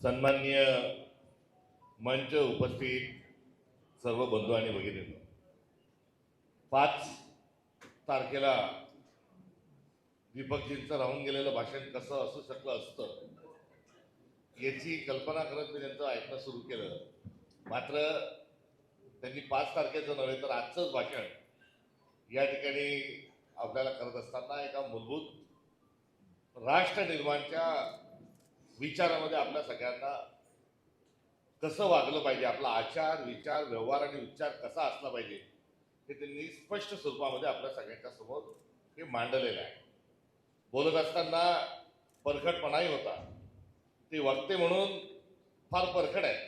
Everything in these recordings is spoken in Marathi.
सन्माननीय मंच उपस्थित सर्व बंधू आणि भगिनी पाच तारखेला दीपकजींचं राहून गेलेलं भाषण कसं असू शकलं असतं याची कल्पना करत मी त्यांचं ऐकणं सुरू केलं. मात्र त्यांनी पाच तारखेचं नव्हे तर आजचंच भाषण या ठिकाणी आपल्याला करत असताना एका मूलभूत राष्ट्र निर्माणच्या विचारामध्ये आपल्या सगळ्यांना कसं वागलं पाहिजे आपला आचार विचार व्यवहार आणि उच्चार कसा असला पाहिजे हे त्यांनी स्पष्ट स्वरूपामध्ये आपल्या सगळ्यांच्या समोर हे मांडलेलं आहे. बोलत असताना परखडपणाही होता. ते वक्ते म्हणून फार परखड आहे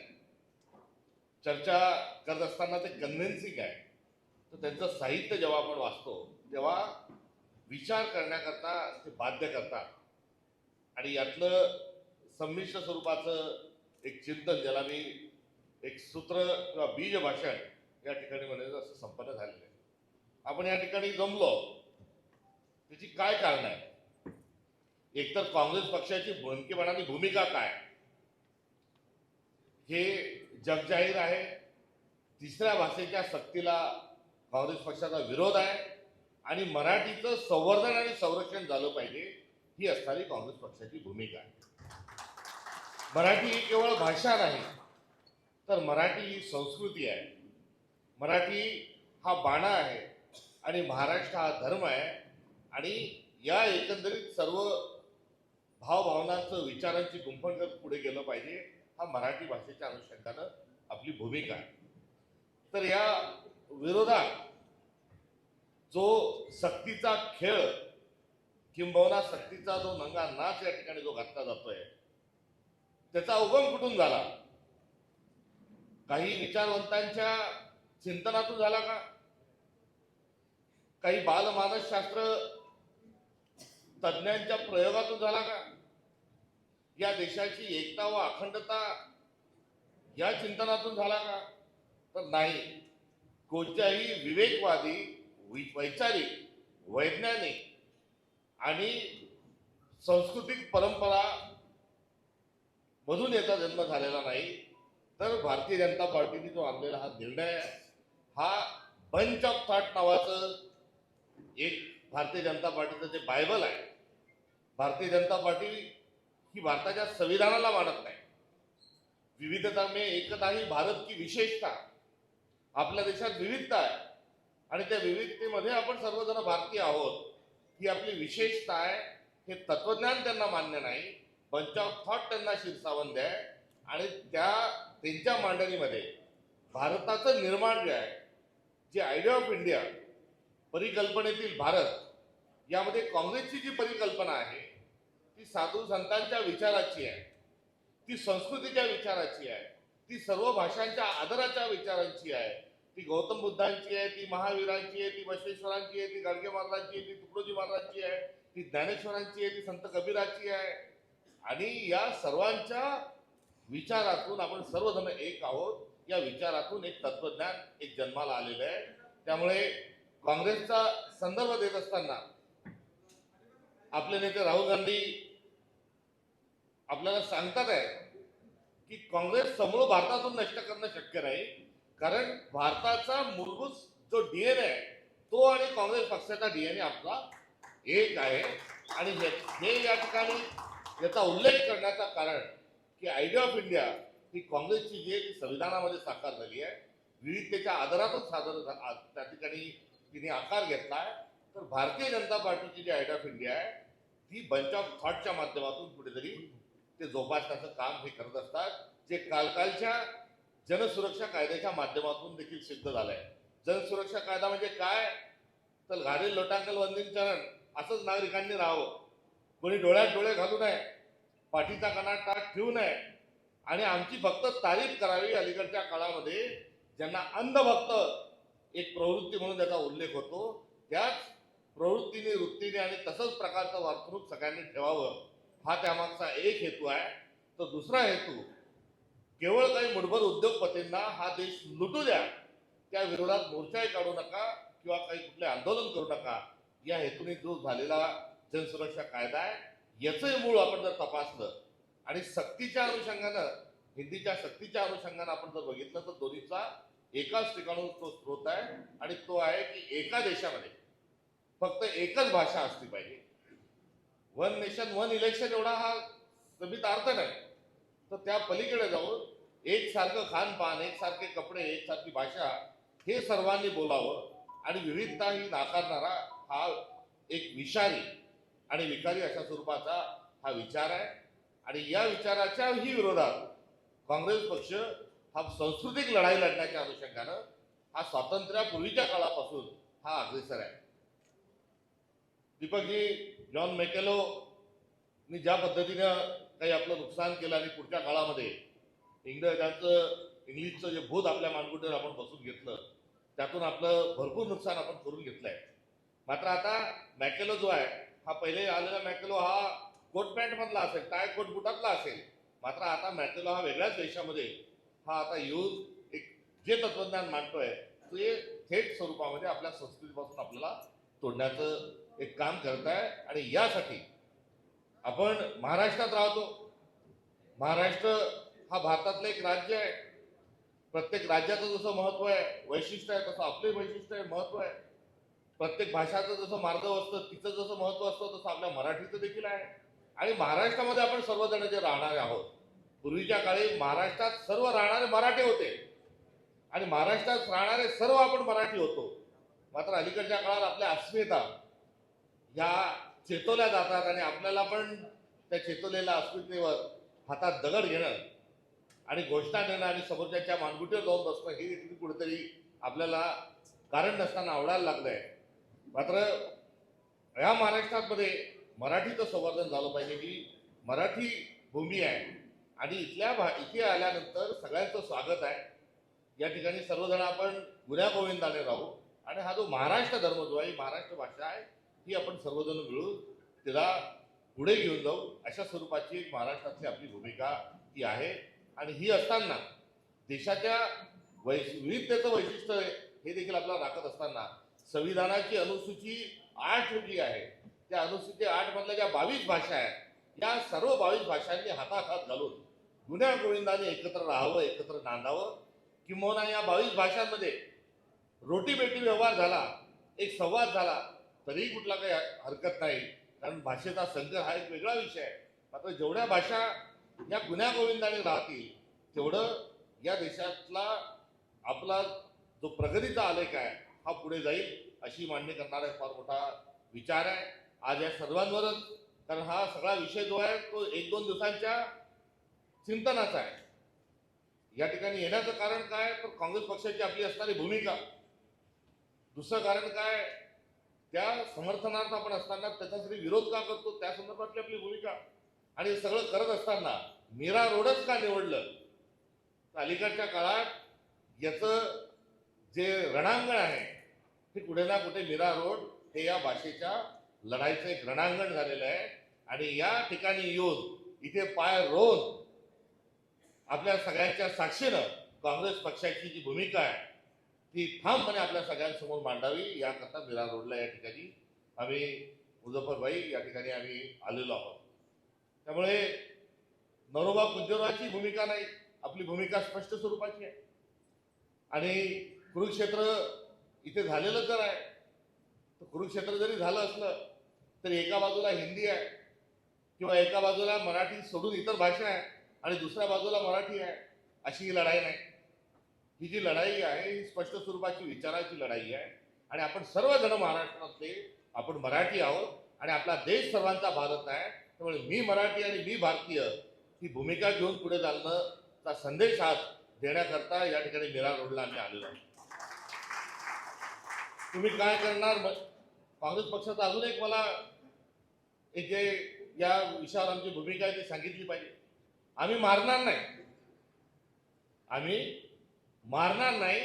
चर्चा करत असताना ते कन्व्हिन्सिंग आहे तर त्यांचं साहित्य जेव्हा आपण वाचतो तेव्हा विचार करण्याकरता ते बाध्य करतात. आणि यातलं संमिश्र स्वरूपाचं एक चिंतन ज्याला मी एक सूत्र किंवा बीज भाषण या ठिकाणी म्हणायचं असं संपन्न झालेलं आहे. आपण या ठिकाणी जमलो. त्याची काय कारण आहे? एकतर काँग्रेस पक्षाची भुणकेपणाची भूमिका काय? हे जगजाहीर आहे. तिसऱ्या भाषेच्या सक्तीला काँग्रेस पक्षाचा विरोध आहे. आणि मराठीचं संवर्धन आणि संरक्षण झालं पाहिजे ही असणारी काँग्रेस पक्षाची भूमिका आहे. मराठी ही केवळ भाषा नाही तर मराठी ही संस्कृती आहे. मराठी हा बाणा आहे आणि महाराष्ट्र हा धर्म आहे आणि या एकंदरीत सर्व भावभावनांचं विचारांची गुंफण करत पुढे गेलं पाहिजे हा मराठी भाषेच्या अनुषंगानं आपली भूमिका आहे. तर या विरोधात जो सक्तीचा खेळ किंबहुना सक्तीचा जो नंगा नाच या ठिकाणी जो घातला जातोय त्याचा उगम कुठून झाला? काही विचारवंतांच्या चिंतनातून झाला का? काही बालमानसशास्त्र तज्ज्ञांच्या प्रयोगातून झाला का? या देशाची एकता व अखंडता या चिंतनातून झाला का? तर नाही. कोणत्याही विवेकवादी वैचारिक वैज्ञानिक आणि सांस्कृतिक परंपरा मधून याचा जन्म झालेला नाही तर भारतीय जनता पार्टीने जो आणलेला हा निर्णय हा बंच ऑफ थॉट नावाचं एक भारतीय जनता पार्टीचं जे बायबल आहे भारतीय जनता पार्टी ही भारताच्या संविधानाला मानत नाही. विविधता मे एकता ही भारत की विशेषता. आपल्या देशात विविधता आहे. आणि त्या विविधतेमध्ये आपण सर्वजण भारतीय आहोत. ही आपली विशेषता आहे. हे तत्वज्ञान त्यांना मान्य नाही. बंच ऑफ थॉट त्यांना शिरसावंद आहे. आणि त्या त्यांच्या मांडणीमध्ये भारताचं निर्माण जे आहे जे आयडिया ऑफ इंडिया परिकल्पनेतील भारत यामध्ये काँग्रेसची जी परिकल्पना आहे ती साधू संतांच्या विचाराची आहे ती संस्कृतीच्या विचाराची आहे ती सर्व भाषांच्या आदराच्या विचारांची आहे. ती गौतम बुद्धांची आहे ती महावीरांची आहे ती बसवेश्वरांची आहे ती गाडगे महाराजांची आहे ती तुकडोजी महाराजांची आहे ती ज्ञानेश्वरांची आहे ती संत कबीराची आहे. आणि या सर्वांच्या विचारातून आपण सर्वजण एक आहोत. या विचारातून एक तत्वज्ञान एक जन्माला आलेलं आहे. त्यामुळे काँग्रेसचा संदर्भ देत असताना आपले नेते राहुल गांधी आपल्याला सांगतात आहे की काँग्रेस समूळ भारतातून नष्ट करणं शक्य नाही. कारण भारताचा मूलभूत जो डीएनए आहे तो आणि काँग्रेस पक्षाचा डीएनए आपला एक आहे. आणि हे हे या ठिकाणी याचा उल्लेख करण्याचं कारण की आयडिया ऑफ इंडिया ही काँग्रेसची जी आहे संविधानामध्ये साकार झाली आहे. विविधतेच्या आधारातच सादर त्या ठिकाणी तिने आकार घेतला आहे. तर भारतीय जनता पार्टीची जी आयडिया ऑफ इंडिया आहे ती बंच ऑफ थॉटच्या माध्यमातून कुठेतरी ते जोपासण्याचं काम हे करत असतात जे कालकालच्या जनसुरक्षा कायद्याच्या माध्यमातून देखील सिद्ध झालंय. जनसुरक्षा कायदा म्हणजे काय? तर घाडे लोटांकल वंदीन चरण असंच नागरिकांनी राहावं. कोणी डोळ्यात डोळे घालू नये पाठीचा कणा टाक ठेवू नये. आणि आमची फक्त तारीफ करावी अलीकडच्या काळामध्ये ज्यांना अंधभक्त एक प्रवृत्ती म्हणून त्याचा उल्लेख होतो त्याच प्रवृत्तीने वृत्तीने आणि तसंच प्रकारचं वर्तणूक सगळ्यांनी ठेवावं हा त्यामागचा एक हेतू आहे. तर दुसरा हेतू केवळ काही मुठभर उद्योगपतींना हा देश लुटू द्या त्या विरोधात मोर्चाही काढू नका किंवा काही कुठले आंदोलन करू नका. या हेतूने जो झालेला जनसुरक्षा कायदा आहे याचंही मूळ आपण जर तपासलं आणि सक्तीच्या अनुषंगानं हिंदीच्या सक्तीच्या अनुषंगानं आपण जर बघितलं तर दोन्हीचा एकाच ठिकाणून तो स्रोत आहे आणि तो आहे की एका देशामध्ये फक्त एकच भाषा असली पाहिजे. वन नेशन वन इलेक्शन एवढा हा समित अर्थ नाही. तर त्या पलीकडे जाऊन एकसारखं खानपान एकसारखे कपडे एकसारखी भाषा हे सर्वांनी बोलावं आणि विविधता ही नाकारणारा हा एक विषारी आणि विकारी अशा स्वरूपाचा हा विचार आहे. आणि या विचाराच्याही विरोधात काँग्रेस पक्ष हा सांस्कृतिक लढाई लढण्याच्या अनुषंगानं हा स्वातंत्र्यापूर्वीच्या काळापासून हा अग्रेसर आहे. दीपकजी जॉन मेकेलो मी ज्या पद्धतीनं काही आपलं नुकसान केलं आणि पुढच्या काळामध्ये इंग्रजांचं इंग्लिशचं जे भूत आपल्या मानगुटीवर आपण बसून घेतलं त्यातून आपलं भरपूर नुकसान आपण करून घेतलं आहे मात्र आता मॅकेलो जो आहे हा पहिले आलेला मॅकेलो हा कोट पॅन्ट मधला असेल टाय कोट बुटातला असेल. मात्र आता मॅकेलो हा वेगळ्याच देशामध्ये हा आता यूज एक जे तत्वज्ञान मांडतोय ते थेट स्वरूपामध्ये आपल्या संस्कृतीपासून आपल्याला तोडण्याचं एक काम करत आहे आणि यासाठी आपण महाराष्ट्रात राहतो. महाराष्ट्र हा भारतातलं एक राज्य आहे. प्रत्येक राज्याचं जसं महत्त्व आहे वैशिष्ट्य आहे तसं आपले वैशिष्ट्य आहे महत्त्व आहे. प्रत्येक भाषाचं जसं मार्ग असतं तिचं जसं महत्त्व असतं तसं आपल्या मराठीचं देखील आहे. आणि महाराष्ट्रामध्ये आपण सर्वजण जे राहणारे आहोत पूर्वीच्या काळी महाराष्ट्रात सर्व राहणारे मराठी होते. आणि महाराष्ट्रात राहणारे सर्व आपण मराठी होतो. मात्र अलीकडच्या काळात आपल्या अस्मिता ह्या चेतवल्या जातात आणि आपल्याला पण त्या चेतवलेल्या अस्मितेवर हातात दगड घेणं आणि घोषणा देणं आणि समोरच्याच्या मानगुटीवर जाऊन बसणं हे कुठेतरी आपल्याला कारण नसताना आवडायला लागलं आहे मात्र या महाराष्ट्रामध्ये मराठीचं संवर्धन झालं पाहिजे की मराठी भूमी आहे. आणि इथल्या भा इथे आल्यानंतर सगळ्यांचं स्वागत आहे. या ठिकाणी सर्वजण आपण गुन्ह्या गोविंदाने राहू. आणि हा जो महाराष्ट्र धर्म जो आहे महाराष्ट्र भाषा आहे ही आपण सर्वजण मिळून तिला पुढे घेऊन जाऊ. अशा स्वरूपाची एक महाराष्ट्रातली आपली भूमिका ती आहे. आणि ही असताना देशाच्या वैश विविधतेचं वैशिष्ट्य हे देखील आपल्याला राखत असताना संविधानाची अनुसूची आठ जी आहे. त्या अनुसूची आठ मधल्या ज्या बावीस भाषा आहेत या सर्व बावीस भाषांनी हाताहात घालून गुन्ह्या गोविंदाने एकत्र राहावं एकत्र नांदावं. किंबहुना या बावीस भाषांमध्ये रोटीबेटी व्यवहार झाला एक संवाद झाला तरीही कुठला काही हरकत नाही. कारण भाषेचा संघ हा एक वेगळा विषय आहे. मात्र जेवढ्या भाषा या गुन्ह्या गोविंदाने राहतील तेवढं या देशातला आपला जो प्रगतीचा आलेख आहे हा पुढे जाईल अशी मांडणी करणारा फार मोठा विचार आहे. आज या सर्वांवरच कारण हा सगळा विषय जो आहे तो एक दोन दिवसांच्या चिंतनाचा आहे. या ठिकाणी येण्याचं कारण काय? तर काँग्रेस पक्षाची आपली असणारी भूमिका. दुसरं कारण काय? त्या समर्थनार्थ आपण असताना त्याच्यासाठी विरोध का करतो? त्या संदर्भातली आपली भूमिका. आणि सगळं करत असताना मीरा रोडच का निवडलं? तर अलीकडच्या काळात याचं जे रणांगण आहे ते कुठे ना कुठे मीरा रोड हे या भाषेच्या लढाईचं एक रणांगण झालेलं आहे. आणि या ठिकाणी येऊन इथे पाय रोज आपल्या सगळ्यांच्या साक्षीनं काँग्रेस पक्षाची जी भूमिका आहे ती ठामपणे आपल्या सगळ्यांसमोर मांडावी. याकरता मीरा रोडला या ठिकाणी आम्ही मुझफ्फरबाई या ठिकाणी आम्ही आलेलो आहोत. त्यामुळे नरोबा कुंजोराची भूमिका नाही आपली भूमिका स्पष्ट स्वरूपाची आहे. आणि कुरुक्षेत्र इथे झालेलं जर आहे. तर कुरुक्षेत्र जरी झालं असलं तरी एका बाजूला हिंदी आहे किंवा एका बाजूला मराठी सोडून इतर भाषा आहे आणि दुसऱ्या बाजूला मराठी आहे अशी ही लढाई नाही. ही जी लढाई आहे ही स्पष्ट स्वरूपाची विचाराची लढाई आहे. आणि आपण सर्वजण महाराष्ट्रातले आपण मराठी आहोत आणि आपला देश सर्वांचा भारत आहे. त्यामुळे मी मराठी आणि मी भारतीय ही भूमिका घेऊन पुढे चालणंचा संदेश आज देण्याकरता या ठिकाणी मीरा रोडला आम्ही आलेलो आहोत. तुम्ही काय करणार? काँग्रेस पक्षाचा अजून एक मला एक जे या विषयावर आमची भूमिका आहे ती सांगितली पाहिजे. आम्ही मारणार नाही. आम्ही मारणार नाही.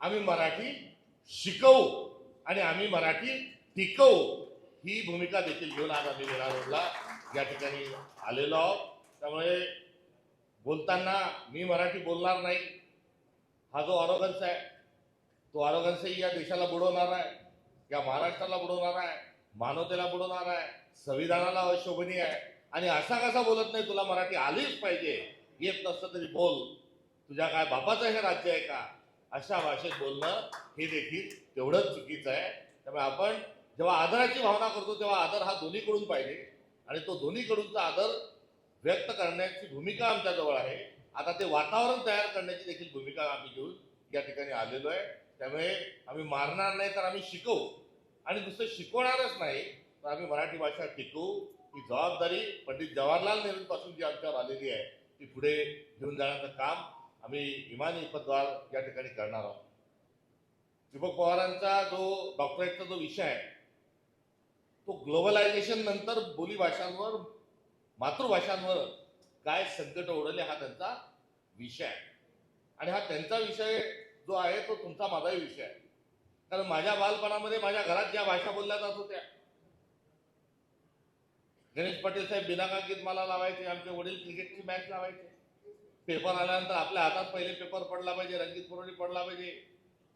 आम्ही मराठी शिकवू आणि आम्ही मराठी टिकवू ही भूमिका देखील घेऊन आज आम्ही मीरा रोडला या ठिकाणी आलेलो आहोत. त्यामुळे बोलताना मी मराठी बोलणार नाही. हा जो ऑरोगन्स आहे तो आरोगन्सही या देशाला बुडवणार आहे या महाराष्ट्राला बुडवणार आहे मानवतेला बुडवणार आहे संविधानाला अशोभनीय आहे. आणि असा कसा बोलत नाही तुला मराठी आलीच पाहिजे येत नसतं तरी बोल. तुझ्या काय बापाचं हे राज्य आहे का? अशा भाषेत बोलणं हे देखील तेवढंच चुकीचं आहे. त्यामुळे आपण जेव्हा आदराची भावना करतो तेव्हा आदर हा दोन्हीकडून पाहिजे. आणि तो दोन्हीकडूनचा आदर व्यक्त करण्याची भूमिका आमच्याजवळ आहे. आता ते वातावरण तयार करण्याची देखील भूमिका आम्ही घेऊन या ठिकाणी आलेलो आहे. त्यामुळे आम्ही मारणार नाही तर आम्ही शिकवू. आणि दुसरं शिकवणारच नाही तर आम्ही मराठी भाषा टिकवू ही जबाबदारी पंडित जवाहरलाल नेहरूंपासून जी आमच्यावर आलेली आहे ती पुढे घेऊन जाण्याचं काम आम्ही इमानी पदवार या ठिकाणी करणार आहोत. दीपक पवारांचा जो डॉक्टरेटचा जो विषय आहे तो ग्लोबलायझेशन नंतर बोलीभाषांवर मातृभाषांवर काय संकट ओढवले हा त्यांचा विषय आहे. आणि हा त्यांचा विषय जो आहे तो तुमचा माझाही विषय आहे. कारण माझ्या बालपणामध्ये माझ्या घरात ज्या भाषा बोलल्या जात होत्या. गणेश पाटील साहेब बिनाका गीत मला लावायचे आमचे वडील क्रिकेटची मॅच लावायचे. पेपर आल्यानंतर आपल्या हातात पहिले पेपर पडला पाहिजे रंगीत पुरवणी पडला पाहिजे.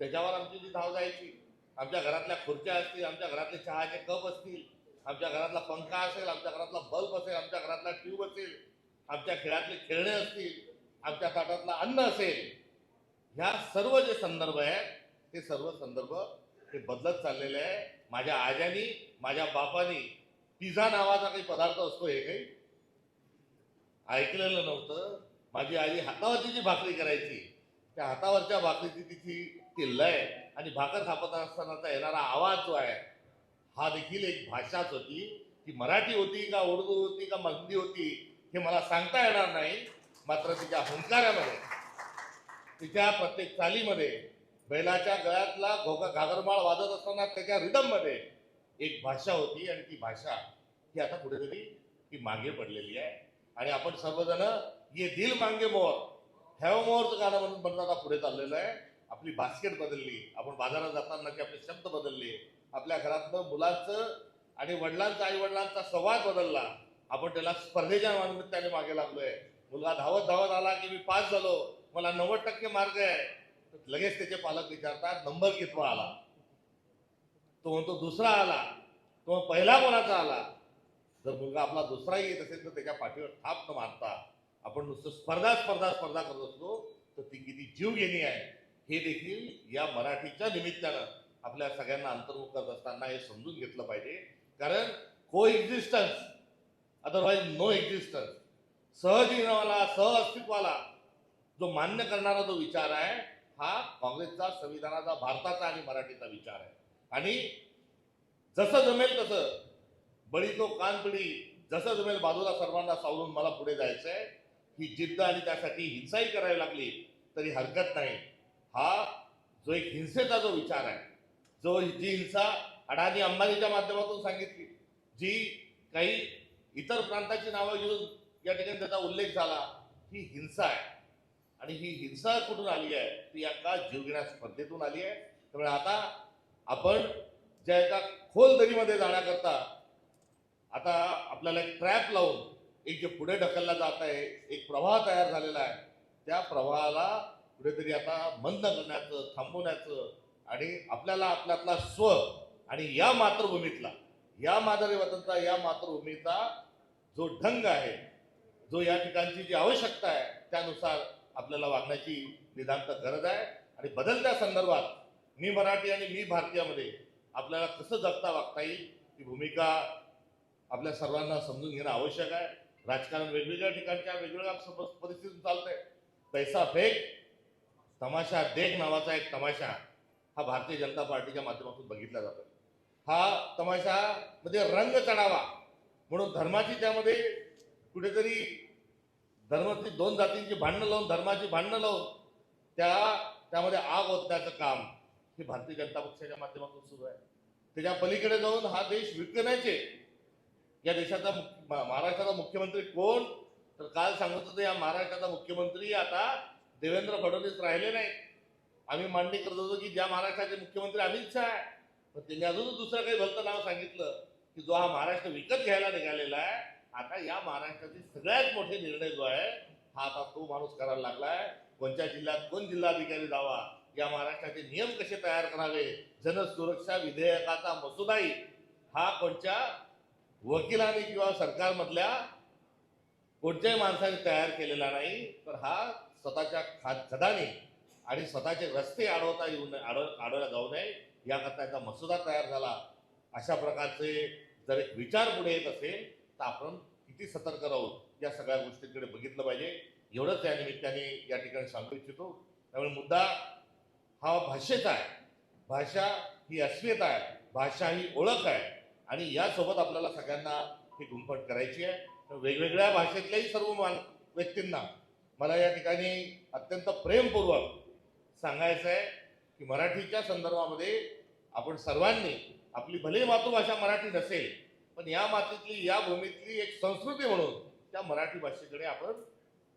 त्याच्यावर आमची जी धाव जायची आमच्या घरातल्या खुर्च्या असतील आमच्या घरातले चहाचे कप असतील आमच्या घरातला पंखा असेल आमच्या घरातला बल्ब असेल आमच्या घरातला ट्यूब असेल आमच्या खेळातले खेळणे असतील आमच्या ताटातलं अन्न असेल ह्या सर्व जे संदर्भ आहेत ते सर्व संदर्भ हे बदलत चाललेले आहे. माझ्या आज्यानी माझ्या बापानी पिझा नावाचा काही पदार्थ असतो हे काही ऐकलेलं नव्हतं. माझी आई हातावरची जी भाकरी करायची त्या हातावरच्या भाकरीची तिची ती लय आणि भाकर थापत असतानाचा येणारा आवाज जो आहे हा देखील एक भाषाच होती. ती मराठी होती का उर्दू होती का हिंदी होती हे मला सांगता येणार नाही. मात्र तिच्या हुंकाऱ्यामध्ये तिच्या प्रत्येक चालीमध्ये बैलाच्या गळ्यातला घोगा घागरमाळ वाजत असताना त्याच्या रिदममध्ये एक भाषा होती आणि ती भाषा ही आता कुठेतरी ती मागे पडलेली आहे. आणि आपण सर्वजण ये दिल मांगे मोर. हॅव मोरचं गाणं म्हणून म्हणून आता पुढे चाललेलं आहे. आपली बास्केट बदलली. आपण बाजारात जाताना की आपले शब्द बदलले. आपल्या घरातलं मुलांचं आणि वडिलांचा आई वडिलांचा संवाद बदलला. आपण त्याला स्पर्धेच्या निमित्ताने मागे लागलोय. मुलगा धावत धावत आला की मी पास झालो. मला नव्वद टक्के मार्क आहे. तर लगेच त्याचे पालक विचारतात नंबर कितवा आला? तो म्हणतो दुसरा आला. तो पहिला कोणाचा आला? जर मुलगा आपला दुसरा येत असेल तर त्याच्या पाठीवर थाप न मारता आपण नुसतं स्पर्धा स्पर्धा स्पर्धा करत असतो तर ती किती जीव घेणी आहे. हे देखील या मराठीच्या निमित्तानं आपल्या सगळ्यांना अंतर्मुख करत असताना हे समजून घेतलं पाहिजे. कारण coexistence otherwise no existence सहजीवनाला सहअस्तित्वाला जो मान्य करणारा जो विचार आहे हा काँग्रेसचा संविधानाचा भारताचा आणि मराठीचा विचार आहे. आणि जसं जमेल तसं बळी तो कानपिढी जसं जमेल बाजूला सर्वांना सावरून मला पुढे जायचं आहे ही जिद्द आणि त्यासाठी हिंसाही करावी लागली तरी हरकत नाही. हा जो एक हिंसेचा जो विचार आहे जो जी हिंसा अडाणी अंबानीच्या माध्यमातून सांगितली जी काही इतर प्रांताची नावं घेऊन या ठिकाणी त्याचा उल्लेख झाला ही हिंसा आहे. आणि ही हिंसा कुठून आली आहे? ती एका जीवघेण्या स्पर्धेतून आली आहे. त्यामुळे आता आपण ज्या एका खोल दरीमध्ये जाण्याकरता आता आपल्याला एक ट्रॅप लावून एक जे पुढे ढकलला जात आहे एक प्रवाह तयार झालेला आहे त्या प्रवाहाला कुठेतरी आता मंद करण्याचं थांबवण्याचं आणि आपल्याला आपल्यातला स्व आणि या मातृभूमीतला या मादरी वतनचा या मातृभूमीचा जो ढंग आहे जो या ठिकाणची जी आवश्यकता आहे त्यानुसार आपल्याला वागण्याची निदांत गरज आहे. आणि बदलत्या संदर्भात मी मराठी आणि मी भारतीयामध्ये आपल्याला कसं जगता वागता येईल ही भूमिका आपल्या सर्वांना समजून घेणं आवश्यक आहे. राजकारण वेगवेगळ्या ठिकाणच्या वेगवेगळ्या परिस्थितीत परिस्थितीतून चालतंय. पैसा फेक तमाशा देख नावाचा एक तमाशा हा भारतीय जनता पार्टीच्या माध्यमातून बघितला जातो हा तमाशामध्ये रंग चढावा म्हणून धर्माची त्यामध्ये कुठेतरी धर्माची दोन जातींची भांडणं लावून धर्माची भांडणं लावून त्या त्यामध्ये आग ओतण्याचं काम हे भारतीय जनता पक्षाच्या माध्यमातून सुरू आहे. त्याच्या पलीकडे जाऊन हा देश विकण्याचे या देशाचा महाराष्ट्राचा मुख्यमंत्री कोण? तर काल सांगत होते या महाराष्ट्राचा मुख्यमंत्री आता देवेंद्र फडणवीस राहिले नाही आम्ही मांडणी करत होतो की ज्या महाराष्ट्राचे मुख्यमंत्री अमित शहा आहे पण त्यांनी अजून दुसरं काही भलतं नाव सांगितलं की जो हा महाराष्ट्र विकत घ्यायला निघालेला आहे आता या महाराष्ट्राचे सगळ्यात मोठे निर्णय जो आहे हा आता तो माणूस करायला लागलाय. कोणत्या जिल्ह्यात कोण जिल्हाधिकारी जावा? या महाराष्ट्राचे नियम कसे तयार करावे? जनसुरक्षा विधेयकाचा मसुदाही हा कोणत्या वकिलाने किंवा सरकारमधल्या कोणत्याही माणसाने तयार केलेला नाही तर हा स्वतःच्या खा आणि स्वतःचे रस्ते अडवता येऊ नये अडव अडवला जाऊ नये याकरता याचा मसुदा तयार झाला. अशा प्रकारचे जर एक विचार पुढे येत असेल तर आपण किती सतर्क राहू या सगळ्या गोष्टींकडे बघितलं पाहिजे. एवढंच या निमित्ताने या ठिकाणी सांगू इच्छितो. त्यामुळे मुद्दा हा भाषेचा आहे. भाषा ही अस्मिता आहे. भाषा ही ओळख आहे. आणि यासोबत आपल्याला सगळ्यांना ही गुंफट करायची आहे. तर वेगवेगळ्या भाषेतल्याही सर्व मान व्यक्तींना मला या ठिकाणी अत्यंत प्रेमपूर्वक सांगायचं आहे की मराठीच्या संदर्भामध्ये आपण सर्वांनी आपली भले मातृभाषा मराठी नसेल पण या मातीतली या भूमीतली एक संस्कृती म्हणून त्या मराठी भाषेकडे आपण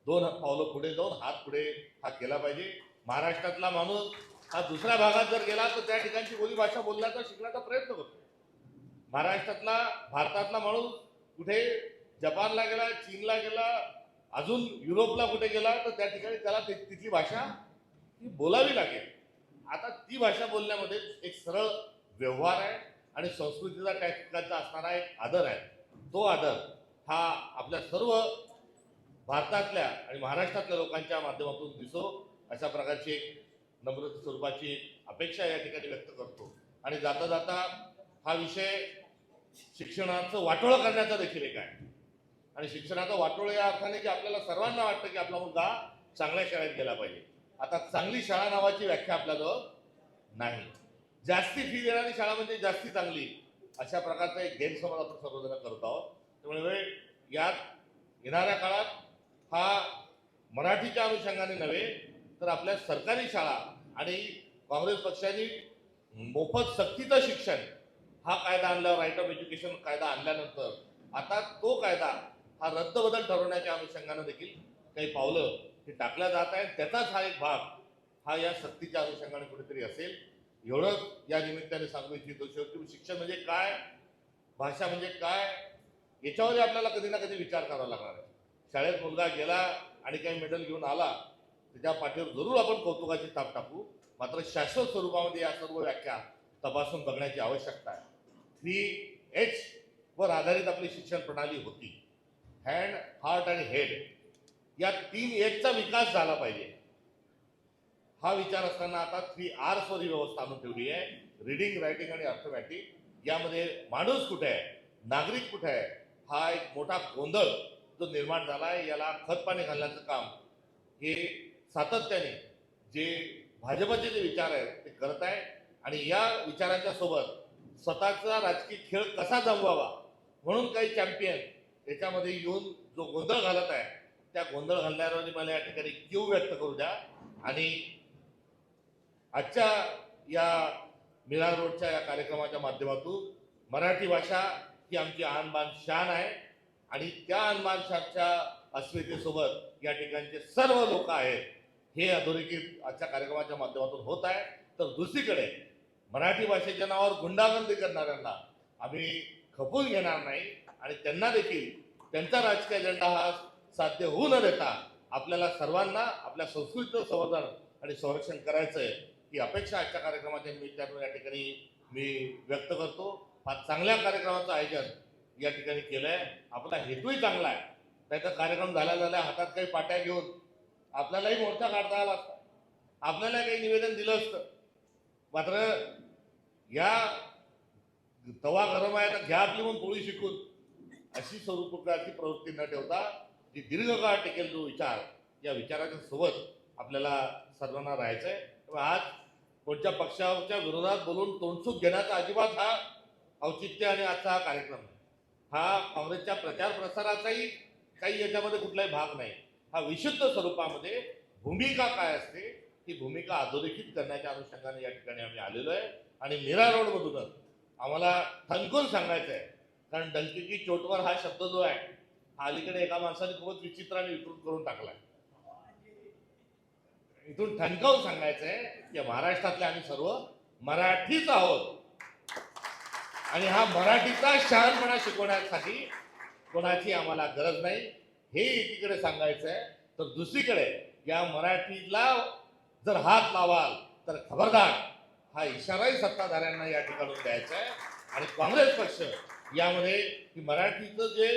दोन पावलं पुढे जाऊन हात पुढे हा केला पाहिजे. महाराष्ट्रातला माणूस हा दुसऱ्या भागात जर गेला तर त्या ठिकाणची बोली भाषा बोलण्याचा शिकण्याचा प्रयत्न करतो. महाराष्ट्रातला भारतातला माणूस कुठे जपानला गेला चीनला गेला अजून युरोपला कुठे गेला तर त्या ठिकाणी त्याला तिथली भाषा ही बोलावी लागेल. आता ती भाषा बोलण्यामध्ये एक सरळ व्यवहार आहे. आणि संस्कृतीचा त्या ठिकाणचा असणारा एक आदर आहे. तो आदर हा आपल्या सर्व भारतातल्या आणि महाराष्ट्रातल्या लोकांच्या माध्यमातून दिसो अशा प्रकारची एक नम्र स्वरूपाची अपेक्षा या ठिकाणी व्यक्त करतो. आणि जाता जाता हा विषय शिक्षणाचं वाटोळं करण्याचा देखील एक आहे. आणि शिक्षणाचं वाटोळं या अर्थाने की आपल्याला सर्वांना वाटतं की आपला मुलगा चांगल्या शाळेत गेला पाहिजे. आता चांगली शाळा नावाची व्याख्या आपल्याजवळ नाही. जास्ती फी देणारी शाळा म्हणजे जास्ती चांगली. अशा प्रकारचा एक गैरसमज आपण सर्वजण करत आहोत. त्यामुळे यात येणाऱ्या काळात हा मराठीच्या अनुषंगाने नव्हे तर आपल्या सरकारी शाळा आणि काँग्रेस पक्षाने मोफत सक्तीचं शिक्षण हा कायदा आणला राईट ऑफ एज्युकेशन कायदा आणल्यानंतर आता तो कायदा हा रद्दबदल ठरवण्याच्या अनुषंगानं देखील काही पावलं हे टाकल्या जात आहेत. त्याचाच हा एक भाग हा या सक्तीच्या अनुषंगाने कुठेतरी असेल. एवढंच या निमित्ताने सांगू इच्छितो शेवटी शिक्षण म्हणजे काय? भाषा म्हणजे काय? याच्यावर आपल्याला कधी ना कधी विचार करावा लागणार आहे. शाळेत मुलगा गेला आणि काही मेडल घेऊन आला त्याच्या पाठीवर जरूर आपण कौतुकाची ताप टाकू. मात्र शाश्वत स्वरूपामध्ये या सर्व व्याख्या तपासून बघण्याची आवश्यकता आहे. थ्री एच वर आधारित आपली शिक्षण प्रणाली होती. हँड हार्ट आणि हेड या तीन एचचा विकास झाला पाहिजे. हा विचार असताना आता थ्री आर्सवर ही व्यवस्था आणून ठेवली आहे. रिडिंग रायटिंग आणि अर्थमॅटिक यामध्ये माणूस कुठे आहे? नागरिक कुठे आहे? हा एक मोठा गोंधळ जो निर्माण झाला आहे याला खतपाणी घालण्याचं काम. हे सातत्याने जे भाजपचे जे विचार आहेत ते करत आहे. आणि या विचारांच्या सोबत स्वतःचा राजकीय खेळ कसा जमवावा म्हणून काही चॅम्पियन याच्यामध्ये येऊन जो गोंधळ घालत आहे त्या गोंधळ घालणाऱ्यांनी मला या ठिकाणी क्यू व्यक्त करू द्या. आणि आजच्या या मिरार रोडच्या या कार्यक्रमाच्या माध्यमातून मराठी भाषा ही आमची आणबान शान आहे. आणि त्या आणबान शानच्या अस्मितेसोबत या ठिकाणचे सर्व लोक आहेत. हे अधोरेखित आजच्या कार्यक्रमाच्या माध्यमातून होत आहे. तर दुसरीकडे मराठी भाषेच्या नावावर गुंडागर्दी करणाऱ्यांना आम्ही खपून घेणार नाही. आणि त्यांना देखील त्यांचा राजकीय अजेंडा हा साध्य होऊ न देता आपल्याला सर्वांना आपल्या संस्कृतीचं संवर्धन आणि संरक्षण करायचं आहे ही अपेक्षा आजच्या कार्यक्रमाच्या निमित्तानं या ठिकाणी मी व्यक्त करतो. फार चांगल्या कार्यक्रमाचं आयोजन या ठिकाणी केलं आहे आपला हेतूही चांगला आहे. त्याचा कार्यक्रम झाला झाल्या हातात काही पाट्या घेऊन आपल्यालाही मोर्चा काढता आला असता. आपल्याला काही निवेदन दिलं असतं. मात्र या तवा गरम आहे तर घ्या आपली म्हणून पोळी शिकून. अशी स्वरूप अशी प्रवृत्ती न ठेवता जी दीर्घकाळ टिकेल जो विचार या विचाराच्या सोबत आपल्याला सर्वांना राहायचं आहे आज कोणत्या पक्षाच्या विरोधात बोलून तोंडसूक घेण्याचा अजिबात हा औचित्य आणि आजचा हा कार्यक्रम आहे. हा काँग्रेसच्या प्रचार प्रसाराचाही काही याच्यामध्ये कुठलाही भाग नाही. हा विशुद्ध स्वरूपामध्ये भूमिका काय असते ती भूमिका अधोरेखित करण्याच्या अनुषंगाने या ठिकाणी आम्ही आलेलो आहे. आणि मीरा रोडमधूनच आम्हाला ठणकून सांगायचं आहे कारण डंकीची चोटवर हा शब्द जो आहे हा अलीकडे एका माणसाने खूपच आणि विकृत करून टाकला आहे इथून ठणकावून सांगायचं आहे की महाराष्ट्रातले आम्ही सर्व मराठीच आहोत. आणि हा मराठीचा शहाणपणा शिकवण्यासाठी कोणाची आम्हाला गरज नाही हे एकीकडे सांगायचं आहे तर दुसरीकडे या मराठीला जर हात लावाल तर खबरदार हा इशाराही सत्ताधाऱ्यांना या ठिकाणून द्यायचा आहे आणि काँग्रेस पक्ष यामध्ये की मराठीचं जे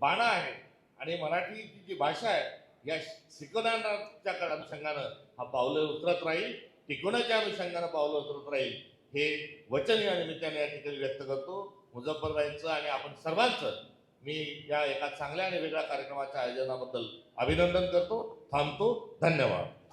बाणं आहे आणि मराठीची जी भाषा आहे या शिकवण्याच्या अनुषंगानं हा पावलं उतरत राहील टिकवण्याच्या अनुषंगानं पावलं उतरत राहील हे वचन या निमित्ताने या ठिकाणी व्यक्त करतो. मुझफ्फरबाईंचं आणि आपण सर्वांचं मी या एका चांगल्या आणि वेगळ्या कार्यक्रमाच्या आयोजनाबद्दल अभिनंदन करतो. थांबतो. धन्यवाद.